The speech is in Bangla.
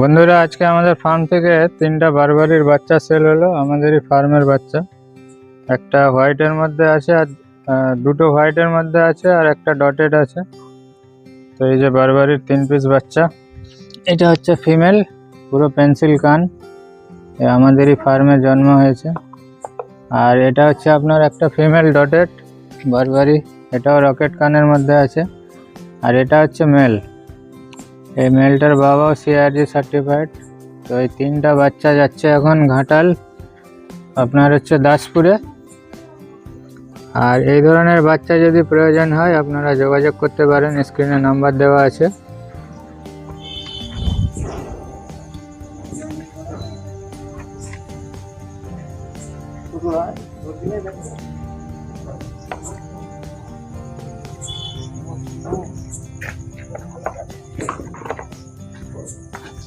বন্ধুরা, আজকে আমাদের ফার্ম থেকে তিনটা বারবারির বাচ্চা সেল হলো, আমাদেরই ফার্মের বাচ্চা। একটা হোয়াইটের মধ্যে আছে, আর দুটো হোয়াইটের মধ্যে আছে, আর একটা ডটেড আছে। তো এই যে বারবারির তিন পিস বাচ্চা, এটা হচ্ছে ফিমেল পুরো পেন্সিল কান। আমাদেরই ফার্মে জন্ম হয়েছে। আর এটা হচ্ছে আপনার একটা ফিমেল ডটেড বারবারি, এটাও রকেট কানের মধ্যে আছে। আর এটা হচ্ছে মেল এই মেলটার বাবাও সিআরজি সার্টিফাইড তো এই তিনটা বাচ্চা যাচ্ছে এখন ঘাটাল। আপনার হচ্ছে দাসপুরে। আর এই ধরনের বাচ্চা যদি প্রয়োজন হয়, আপনারা যোগাযোগ করতে পারেন। স্ক্রিনে নাম্বার দেওয়া আছে। বলছি একটু